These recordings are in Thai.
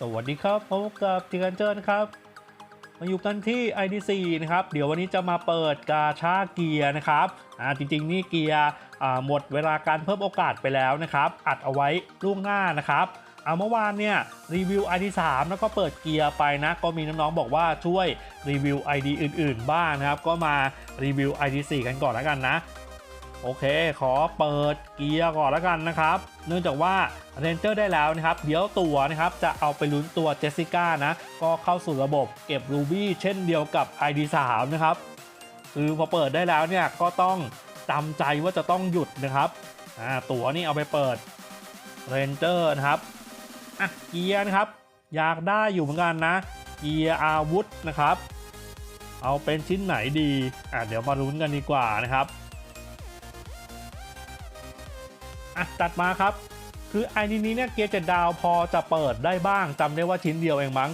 สวัสดีครับพบกับจิกันเจอร์นะครับ มาอยู่กันที่ ID4 นะครับ เดี๋ยววันนี้จะมาเปิดกาชาเกียร์นะครับอ่าจริง ๆ นี่เกียร์หมดเวลาการเพิ่มโอกาสไปแล้วนะครับ อัดเอาไว้ล่วงหน้านะครับเอาเมื่อวานเนี่ยรีวิว ID3 แล้วก็เปิดเกียร์ไปนะ ก็มีน้องๆบอกว่าช่วยรีวิว ID อื่น ๆ บ้างนะครับ ก็มารีวิว ID4 กันก่อนแล้วกันนะ โอเค ขอเปิดเกียร์ก่อนแล้วกันนะครับ เนื่องจากว่าเรนเจอร์ได้แล้วนะครับ เดี๋ยวตัวนะครับจะเอาไปลุ้นตัวเจสสิก้านะ ก็เข้าสู่ระบบเก็บรูบี้เช่นเดียวกับ ID3 นะครับ คือพอเปิดได้แล้วเนี่ยก็ต้องจำใจว่าจะต้องหยุดนะครับ ตัวนี่เอาไปเปิดเรนเจอร์นะครับอะเกียร์นะครับ อยากได้อยู่เหมือนกันนะ เกียร์อาวุธนะครับ เอาเป็นชิ้นไหนดีอะเดี๋ยวมาลุ้นกันดีกว่านะครับ อะตัดมาครับ คือไอดีนี้เนี่ยเกียร์เจ็ดดาวพอจะเปิดได้บ้างจำได้ว่าชิ้นเดียวเองมั้ง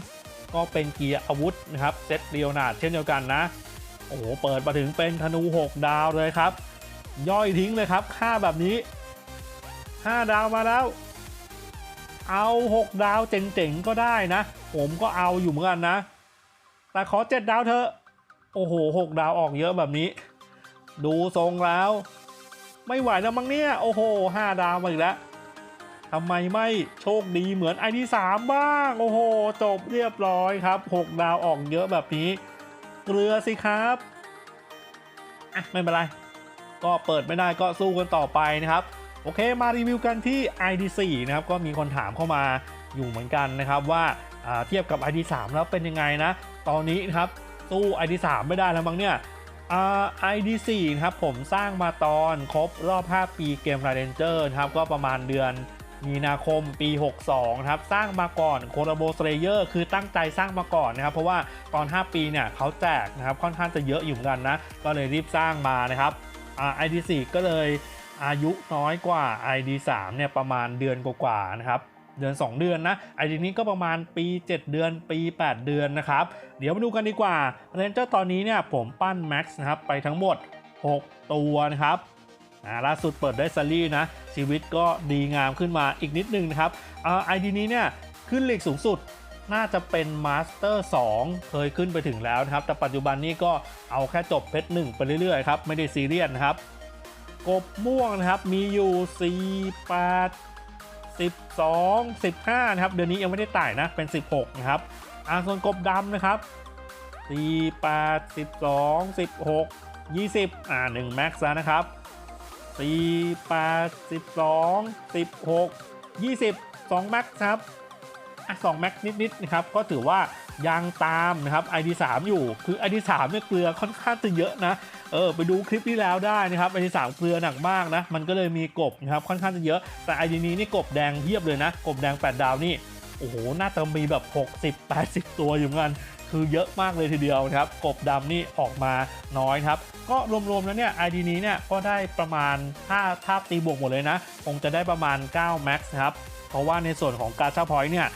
ก็เป็นเกียร์อาวุธนะครับเซตเรียวนาดเช่นเดียวกันนะ โอ้โหเปิดมาถึงเป็นธนู 6 ดาวเลยครับ ย่อยทิ้งเลยครับ ค่าแบบนี้ 5 ดาวมาแล้ว เอา 6 ดาวเจ๋งๆก็ได้นะ ผมก็เอาอยู่เหมือนกันนะ แต่ขอ 7 ดาวเถอะ โอ้โห 6 ดาวออกเยอะแบบนี้ ดูทรงแล้ว ไม่ไหวแล้วมั้งเนี่ยโอ้โห5ดาวมาอีกแล้วทำไมไม่โชคดีเหมือนไอที่3บ้าง โอ้โห จบเรียบร้อยครับ 6 ดาวออกเยอะแบบนี้เกลือสิครับอะไม่เป็นไร ก็เปิดไม่ได้ก็สู้กันต่อไปนะครับ โอเคมารีวิวกันที่ ID4 นะครับ ก็มีคนถามเข้ามาอยู่เหมือนกันนะครับว่าเทียบกับ ID3 แล้วเป็นยังไงนะ ตอนนี้นะครับสู้ ID3 ไม่ได้แล้วมั้งเนี่ย ID4 ครับผมสร้างมาตอนครบรอบ 5 ปีเกม r a d e n g e r นะครับก็ประมาณเดือนมีนาคมปี 62 ครับ สร้างมาก่อนโค l าโบสเลเยอร์คือตั้งใจสร้างมาก่อนนะครับ เพราะว่าตอน 5 ปีเนี่ยเขาแจกนะครับ ค่อนข้างจะเยอะอยู่เหมือนกันนะ ก็เลยรีบสร้างมานะครับอ่า ID4 ก็เลยอายุน้อยกว่า ID3 เนี่ยประมาณเดือนกว่าๆนะครับ เดือน 2 เดือนนะไอดีนี้ก็ประมาณปี 7 เดือนปี 8 เดือนนะครับ เดี๋ยวมาดูกันดีกว่าเรนเจอร์ตอนนี้เนี่ยผมปั้นแม็กซ์นะครับไปทั้งหมด 6 ตัวนะครับล่าสุดเปิดได้ซัลลี่นะ ชีวิตก็ดีงามขึ้นมาอีกนิดนึงนะครับไอดีนี้เนี่ยขึ้นลีกสูงสุดน่าจะเป็นมาสเตอร์2เคยขึ้นไปถึงแล้วนะครับ แต่ปัจจุบันนี้ก็เอาแค่จบเพชรหนึ่งไปเรื่อยๆครับ ไม่ได้ซีเรียสนะครับ กบม่วงนะครับ มีอยู่ 4 8 12 15 นะครับ เดือนนี้ยังไม่ได้ไต่นะ เป็น 16 นะครับ อ่าส่วนกบดำนะครับ 4 8 12 16 20 อ่า1แม็กซ์นะครับ 4 8 12 16 20 2แม็กซ์ครับอะ2แม็กซ์นิดๆนะครับ ก็ถือว่า ยังตามนะครับ ID3 อยู่คือ ID3 เนี่ยเกลือค่อนข้างจะเยอะนะเออไปดูคลิปที่แล้วได้นะครับ ID3 เกลือหนักมากนะ มันก็เลยมีกบนะครับค่อนข้างจะเยอะแต่ ID นี้นี่กบแดงเพียบเลยนะ กบแดง 8 ดาวนี่โอ้โหน่าจะมีแบบ 60 80 ตัวอยู่กันคือเยอะมากเลยทีเดียวนะครับ กบดำนี่ออกมาน้อยครับ ก็รวมๆแล้วเนี่ย ID นี้เนี่ยก็ได้ประมาณถ้าถ้าตีบวกหมดเลยนะ คงจะได้ประมาณ 9 max นะครับ เพราะว่าในส่วนของการชาพอยต์เนี่ย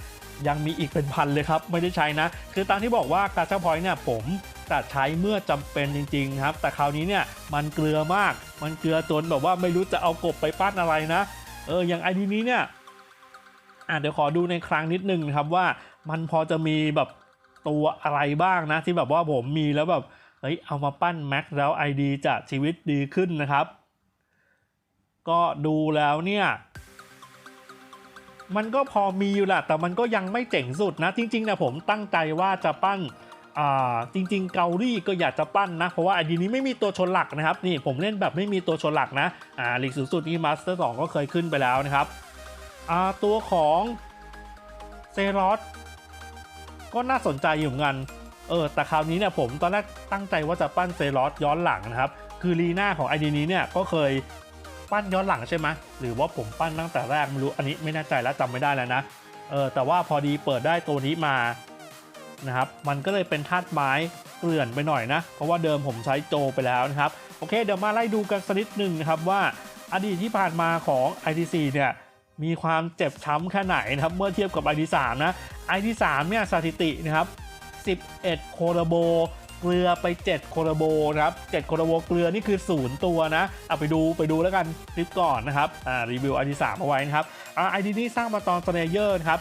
ยังมีอีกเป็นพันเลยครับ ไม่ได้ใช้นะ คือตามที่บอกว่ากาชาพอยต์เนี่ยผมจะใช้เมื่อจำเป็นจริงๆครับ แต่คราวนี้เนี่ยมันเกลือมาก มันเกลือจนแบบว่าไม่รู้จะเอากบไปปั้นอะไรนะ เอออย่างไอดีนี้เนี่ยอะเดี๋ยวขอดูในครั้งนิดนึงนะครับว่ามันพอจะมีแบบตัวอะไรบ้างนะ ที่แบบว่าผมมีแล้วแบบเฮ้ยเอามาปั้นแม็กแล้ว ID จะชีวิตดีขึ้นนะครับ ก็ดูแล้วเนี่ย มันก็พอมีอยู่แหละแต่มันก็ยังไม่เจ๋งสุดนะ จริงๆนะผมตั้งใจว่าจะปั้นอ่าจริง ๆ เกาลีก็อยากจะปั้นนะ เพราะว่าไอดีนี้ไม่มีตัวชนหลักนะครับ นี่ผมเล่นแบบไม่มีตัวชนหลักนะอ่าลีกสูงสุดนี่มาสเตอร์2ก็เคยขึ้นไปแล้วนะครับอ่าตัวของเซรอสก็น่าสนใจอยู่เหมือนกันเออแต่คราวนี้เนี่ยผมตอนแรกตั้งใจว่าจะปั้นเซรอสย้อนหลังนะครับ คือลีน่าของไอดีนี้เนี่ยก็เคย ปั้นย้อนหลังใช่ไหมหรือว่าผมปั้นตั้งแต่แรกไม่รู้อันนี้ไม่แน่ใจแล้วจำไม่ได้แล้วนะเออแต่ว่าพอดีเปิดได้ตัวนี้มานะครับมันก็เลยเป็นธาตุไม้เกลื่อนไปหน่อยนะ เพราะว่าเดิมผมใช้โจไปแล้วนะครับ โอเคเดี๋ยวมาไล่ดูกันสักนิดหนึ่งนะครับว่าอดีตที่ผ่านมาของ ITC เนี่ยมีความเจ็บช้ำแค่ไหนนะครับเมื่อเทียบกับ ID3 นะ ID3 เนี่ยสถิตินะครับ 11 โคโรโบ เกลือไป 7 โคโรโบนะครับ7โคโรโบเกลือนี่คือ 0 ตัวนะเอาไปดูไปดูแล้วกันคลิปก่อนนะครับอ่ารีวิว ID 3เอาไว้นะครับอ่า ID นี้สร้างมาตอนสเนเยอร์ครับ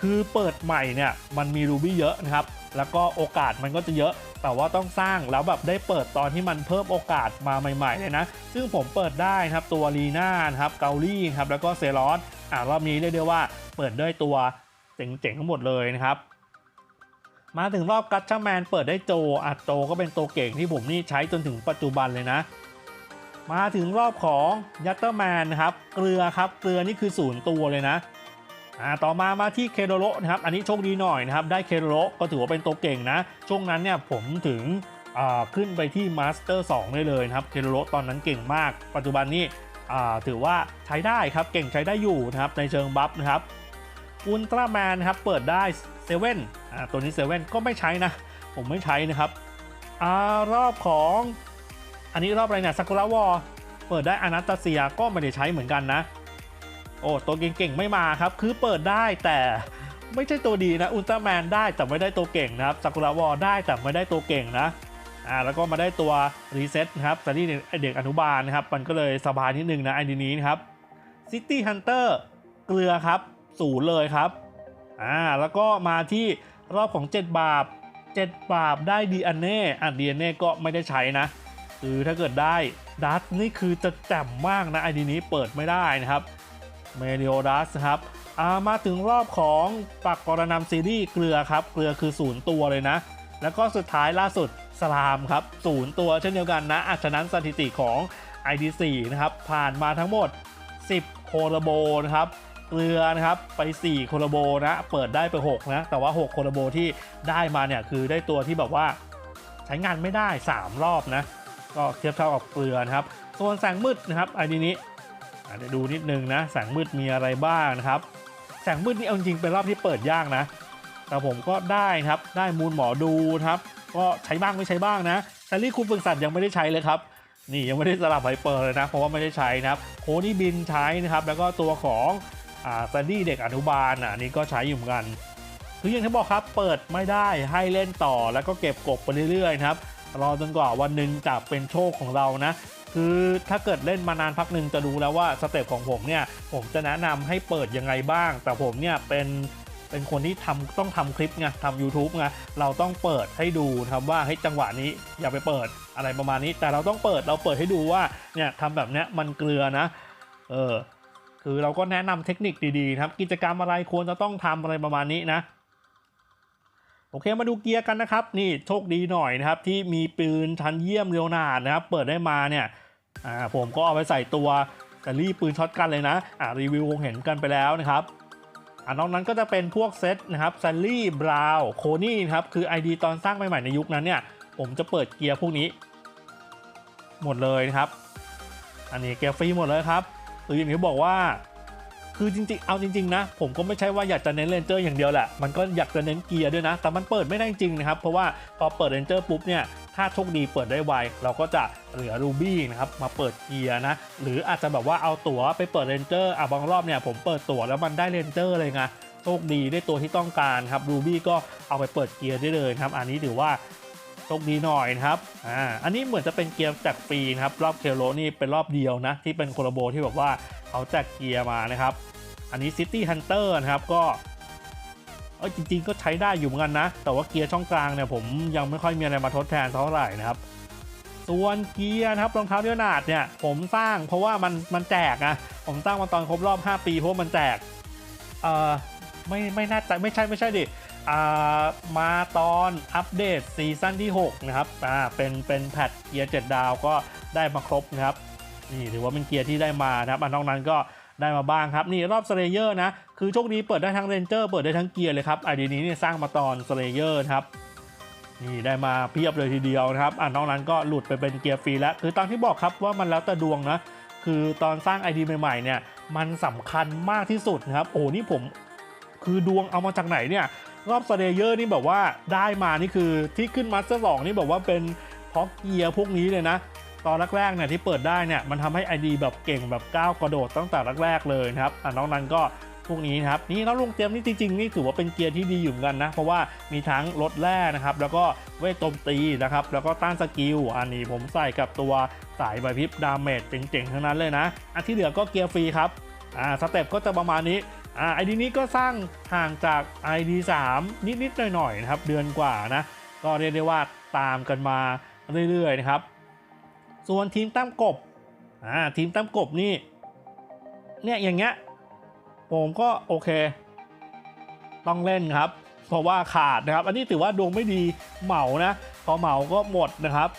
คือเปิดใหม่เนี่ยมันมีรูบี้เยอะนะครับแล้วก็โอกาสมันก็จะเยอะแต่ว่าต้องสร้างแล้วแบบได้เปิดตอนที่มันเพิ่มโอกาสมาใหม่ๆเลยนะ ซึ่งผมเปิดได้นะครับตัวลีน่านครับเกาลี่ครับแล้วก็เซรอสอ่ารอบนี้เรียกได้ว่าเปิดด้วยตัวเจ๋งๆทั้งหมดเลยนะครับ มาถึงรอบกัตชาแมนเปิดได้โจอัดโจก็เป็นตัวเก่งที่ผมนี่ใช้จนถึงปัจจุบันเลยนะ มาถึงรอบของยัตเตอร์แมนนะครับ เกลือครับ เกลือนี่คือศูนย์ตัวเลยนะอ่าต่อมามาที่เคโดโรนะครับ อันนี้โชคดีหน่อยนะครับ ได้เคโดโรก็ถือว่าเป็นตัวเก่งนะ ช่วงนั้นเนี่ยผมถึงอ่าขึ้นไปที่มาสเตอร์2ได้เลยนะครับ เคโดโรตอนนั้นเก่งมาก ปัจจุบันนี้อ่าถือว่าใช้ได้ครับ เก่งใช้ได้อยู่นะครับในเชิงบัฟนะครับอุลตร้าแมนนะครับ เปิดได้ เซเว่นอ่าตัวนี้เซเว่นก็ไม่ใช้นะ ผมไม่ใช้นะครับอ่ารอบของอันนี้รอบอะไรเนี่ยซากุระวอเปิดได้อนาตาเซียก็ไม่ได้ใช้เหมือนกันนะ โอ้ตัวเก่งๆไม่มาครับ คือเปิดได้แต่ไม่ใช่ตัวดีนะอุลตร้าแมนได้แต่ไม่ได้ตัวเก่งนะครับซากุระวอได้แต่ไม่ได้ตัวเก่งนะอ่าแล้วก็มาได้ตัวรีเซ็ตนะครับแต่นี่เด็กอนุบาลนะครับ มันก็เลยสบายนิดนึงนะไอดีนี้นะครับซิตี้ฮันเตอร์เกลือครับ ศูนย์เลยครับ อ่าแล้วก็มาที่รอบของ 7 บาป 7 บาปได้ DNA อะ DNA ก็ไม่ได้ใช้นะคือถ้าเกิดได้ดัสนี่คือจะแจ่มมากนะไอดีนี้เปิดไม่ได้นะครับเมเรียดัสครับามาถึงรอบของปักกรนำซีรีส์เกลือครับเกลือคือศูนย์ตัวเลยนะ แล้วก็สุดท้ายล่าสุดสลามครับศูนย์ตัวเช่นเดียวกันนะอัฉะนั้นสถิติของ ID4 นะครับผ่านมาทั้งหมด 10 โคโลโบนะครับ เกลือนะครับไป 4 โคโลโบนะเปิดได้ไป 6 นะ แต่ว่า 6 โคโลโบที่ได้มาเนี่ยคือได้ตัวที่แบบว่าใช้งานไม่ได้ 3 รอบนะ ก็เทียบเท่ากับเกลือนะครับ ส่วนแสงมืดนะครับไอ้นี้นี้อะเดี๋ยวดูนิดนึงนะแสงมืดมีอะไรบ้างนะครับ แสงมืดนี่เอาจริงเป็นรอบที่เปิดยากนะ แต่ผมก็ได้ครับได้มูลหมอดูครับ ก็ใช้บ้างไม่ใช้บ้างนะแซลลี่คุมฝึกสัตว์ยังไม่ได้ใช้เลยครับนี่ยังไม่ได้สลับไฮเปอร์เลยนะ เพราะว่าไม่ได้ใช้นะครับโคนี่บินใช้นะครับ แล้วก็ตัวของ แซนดี้เด็กอนุบาลอะนี่ก็ใช้อยู่เหมือนกันคืออย่างที่บอกครับเปิดไม่ได้ให้เล่นต่อแล้วก็เก็บกบไปเรื่อยๆนะครับรอจนกว่าวันหนึ่งจะเป็นโชคของเรานะ คือถ้าเกิดเล่นมานานพักหนึ่งจะรู้แล้วว่าสเต็ปของผมเนี่ยผมจะแนะนำให้เปิดยังไงบ้าง แต่ผมเนี่ยเป็นเป็นคนที่ทำต้องทำคลิปไงทำ YouTube ไงเราต้องเปิดให้ดูครับว่าให้จังหวะนี้อย่าไปเปิดอะไรประมาณนี้ แต่เราต้องเปิดเราเปิดให้ดูว่าเนี่ยทำแบบเนี้ยมันเกลือนะ เออ คือเราก็แนะนำเทคนิคดีๆครับกิจกรรมอะไรควรจะต้องทำอะไรประมาณนี้นะโอเคมาดูเกียร์กันนะครับนี่โชคดีหน่อยนะครับที่มีปืนชั้นเยี่ยมเรียวนาดนะครับเปิดได้มาเนี่ยอ่าผมก็เอาไปใส่ตัวแต่รีปืนช็อตกันเลยนะอ่ารีวิวคงเห็นกันไปแล้วนะครับอ่านอกนั้นก็จะเป็นพวกเซตนะครับซันลี่บราวโคนี่ครับคือ ID ตอนสร้างใหม่ๆในยุคนั้นเนี่ยผมจะเปิดเกียร์พวกนี้ หมดเลยนะครับ อันนี้เกียร์ฟรีหมดเลยครับ รืออย่างที่บอกว่า คือจริงๆ เอาจริงๆนะ ผมก็ไม่ใช่ว่าอยากจะเน้นเรนเจอร์อย่างเดียวแหละ มันก็อยากจะเน้นเกียร์ด้วยนะ แต่มันเปิดไม่ได้จริงนะครับ เพราะว่าพอเปิดเรนเจอร์ปุ๊บเนี่ยถ้าโชคดีเปิดได้ไว เราก็จะเหลือรูบี้นะครับมาเปิดเกียร์นะ หรืออาจจะแบบว่าเอาตั๋วไปเปิดเรนเจอร์อะบางรอบเนี่ยผมเปิดตั๋วแล้วมันได้เรนเจอร์เลยไงโชคดีได้ตัวที่ต้องการครับรูบี้ก็เอาไปเปิดเกียร์ได้เลยครับ อันนี้ถือว่า คดีหน่อยนะครับอ่าอันนี้เหมือนจะเป็นเกียร์จากฟรีนะครับรอบเคโลนี่เป็นรอบเดียวนะที่เป็นโคลโบที่แบบว่าเขาแจกเกียร์มานะครับอันนี้ City Hunter นะครับก็เออจริงๆก็ใช้ได้อยู่เหมือนกันนะ แต่ว่าเกียร์ช่องกลางเนี่ยผมยังไม่ค่อยมีอะไรมาทดแทนเท่าไหร่นะครับส่วนเกียร์นะครับรองเท้าเดียวนาดเนี่ยผมสร้างเพราะว่ามันมันแจกนะผมสร้างมาตอนครบรอบ 5 ปีเพราะมันแจกเออไม่ไม่น่าจะไม่ใช่ไม่ใช่ดิ มาตอนอัปเดตซีซั่นที่ 6 นะครับเป็นเป็นแพทเกียร์ 7 ดาวก็ได้มาครบนะครับนี่ถือว่าเป็นเกียร์ที่ได้มานะครับอันนอกนั้นก็ได้มาบ้างครับ นี่รอบสเลเยอร์นะ คือโชคดีเปิดได้ทั้งเรนเจอร์เปิดได้ทั้งเกียร์เลยครับไอเดียนี้เนี่ยสร้างมาตอนสเลเยอร์ครับนี่ได้มาเพียบเลยทีเดียวนะครับอ่านอกนั้นก็หลุดไปเป็นเกียร์ฟรีแล้ว คือตามที่บอกครับว่ามันแล้วแต่ดวงนะ คือตอนสร้าง ID ใหม่ๆเนี่ย มันสำคัญมากที่สุดนะครับ โอ้นี่ผม คือดวงเอามาจากไหนเนี่ย รอบสเลเยอร์นี่แบบว่าได้มานี่คือที่ขึ้นมาสเตอร์สองนี่แบบว่าเป็นเพราะเกียร์พวกนี้เลยนะ ตอนแรกๆเนี่ยที่เปิดได้เนี่ยมันทำให้ ID แบบเก่งแบบก้าวกระโดดตั้งแต่แรกๆเลยนะครับอ่านอกนั้นก็พวกนี้นะครับนี่แล้วลุงเตียมนี่จริงๆนี่ถือว่าเป็นเกียร์ที่ดีอยู่กันนะ เพราะว่ามีทั้งลดแร่นะครับ แล้วก็เวทโจมตีนะครับ แล้วก็ต้านสกิลอันนี้ผมใส่กับตัวสายใบพิบดาเมจเจ๋งๆ ทั้งนั้นเลยนะ อันที่เหลือก็เกียร์ฟรีครับอ่าสเต็ปก็จะประมาณนี้ อ่า ID นี้ก็สร้างห่างจาก ID 3 นิด ๆ หน่อย ๆ นะครับ เดือนกว่านะ ก็เรียกได้ว่าตามกันมาเรื่อย ๆ นะครับ ส่วนทีมตั้มกบอ่าทีมตั้มกบนี่ เนี่ยอย่างเงี้ยผมก็โอเค ต้องเล่นครับ เพราะว่าขาดนะครับ อันนี้ถือว่าดวงไม่ดีเหมานะ พอเหมาก็หมดนะครับ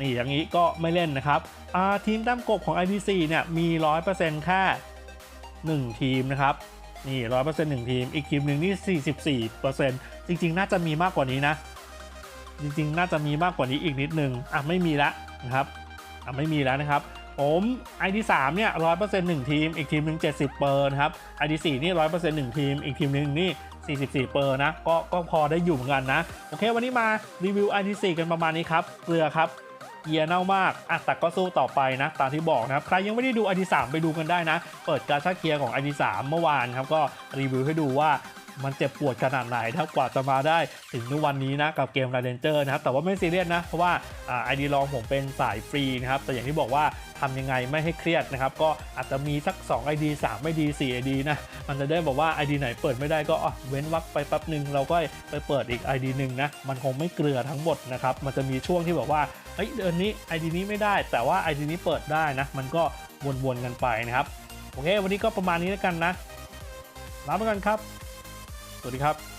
นี่อย่างนี้ก็ไม่เล่นนะครับอ่าทีมตั้มกบของ IPC เนี่ยมี 100%แค่ 1 ทีมนะครับนี่100% 1ทีม อีกทีมหนึ่งนี่44%จริง ๆ น่าจะมีมากกว่านี้นะ จริง ๆ น่าจะมีมากกว่านี้อีกนิดนึงอะไม่มีแล้วนะครับอะไม่มีแล้วนะครับ ผม ID 3เนี่ย100% 1ทีม อีกทีมหนึ่ง70เปอร์นะครับ ID 4นี่100% 1ทีม อีกทีมหนึ่งนี่44เปอร์นะ ก็ก็พอได้อยู่เหมือนกันนะ โอเค วันนี้มารีวิว ID 4กันประมาณนี้ครับเกลือครับ เกียร์เน่ามากอะแต่ก็สู้ต่อไปนะ ตามที่บอกนะครับ ใครยังไม่ได้ดู ID 3ไปดูกันได้นะ เปิดการชาเกียร์ของ ID 3เมื่อวานครับก็รีวิวให้ดูว่า มันเจ็บปวดขนาดไหนถ้ากว่าจะมาได้ถึงวันนี้นะกับเกม r a d e n g e r นะครับแต่ว่าไม่ซีเรียสนะเพราะว่าไอ่า ID ลองผมเป็นสายฟรีนะครับแต่อย่างที่บอกว่าทำยังไงไม่ให้เครียดนะครับก็อาจจะมีสัก 2 ID 3 ID 4 ID นะมันจะได้บอกว่า ID ไหนเปิดไม่ได้ก็เว้นวักไปแป๊บหนึ่งเราก็ไปเปิดอีก ID หนึ่งนะมันคงไม่เกลือทั้งหมดนะครับมันจะมีช่วงที่บอกว่าเฮ้ยเดือนนี้ ID นี้ไม่ได้ แต่ว่า ID นี้เปิดได้นะมันก็วนๆกันไปนะครับโอเค วันนี้ก็ประมาณนี้แล้วกันนะลาไปกันครับ สวัสดีครับ